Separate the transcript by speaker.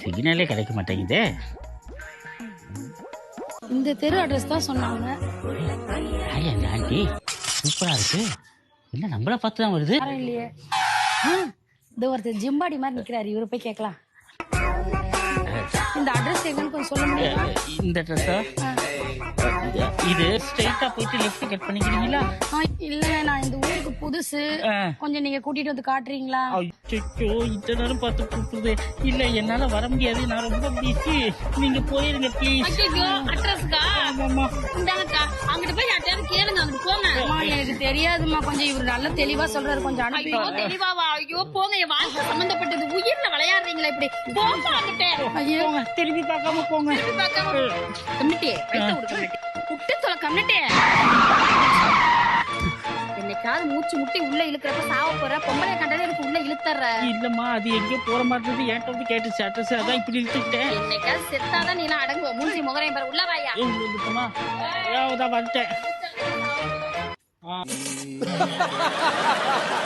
Speaker 1: சிக்னலே கிடைக்க மாட்டேங்குதே.
Speaker 2: இந்த தெரு அட்ரஸ் தான் சொன்னாங்க.
Speaker 1: யார் அந்த ஆண்டி சூப்பராக இருக்கு. என்ன நம்மளை பார்த்து தான் வருது?
Speaker 2: இல்லையே. இந்த ஒருத்தர் ஜிம்பாடி மாதிரி நிக்கிறாரு. இவரை போய் கேட்கலாம். இந்த அட்ரஸ் எங்கன்னு கொஞ்சம் சொல்ல முடியுமா?
Speaker 1: இந்த ட்ரெஸ்ஸா இது ஸ்ட்ரைட்டா போயிட்டு லெஃப்ட் கட் பண்ணிக்கிறீங்களா?
Speaker 2: ஆ, இல்லைங்க நான் இந்த ஊருக்கு புதுசு. கொஞ்சம் நீங்க கூட்டிட்டு வந்து காட்டுறீங்களா?
Speaker 1: அச்சோ இத்தனை நேரம் பார்த்து கூப்பிடுது. இல்ல என்னால வர முடியாது. நான் ரொம்ப பிஸி நீங்க போயிருங்க ப்ளீஸ்
Speaker 3: ஐயோ அட்ரஸ்க்கா இந்தாங்கக்கா அங்கிட்டு போய் யார்ட்டையாவது கேளுங்க அங்கிட்டு போங்க.
Speaker 2: அம்மா, எனக்கு தெரியாதும்மா. கொஞ்சம் இவர் நல்லா தெளிவா சொல்றாரு. கொஞ்சம் அனுப்பி.
Speaker 3: ஐயோ தெளிவாவா? ஐயோ போங்க. என் வாழ்க்கை சம்பந்தப்பட்டது. உயிர்ல விளையாடுறீங்களா இப்படி? போங்க அங்கிட்ட
Speaker 2: ஐயோ
Speaker 1: போங்க. திரும்பி பார்க்காம போங்க.
Speaker 3: திரும்பி பார்க்காம கம்மிட்டே. விட்டு தொலை கம்மிட்டே. என்னைக்காவது மூச்சு முட்டி உள்ள இழுக்கிறப்ப சாவ போற பொம்பளை கண்டனே எனக்கு உள்ள இழுத்தர்ற
Speaker 1: இல்லம்மா அது எங்கேயோ போற மாதிரி இருந்தது. என்கிட்ட வந்து கேட்டுச்சு அட்ரஸ் அதான் இப்படி இழுத்துக்கிட்டேன்.
Speaker 3: என்னைக்காவது செத்தாதான் நீ எல்லாம் அடங்குவ. மூஞ்சி முகரையும் பாரு உள்ள வாயா.
Speaker 1: வந்துட்டேன்.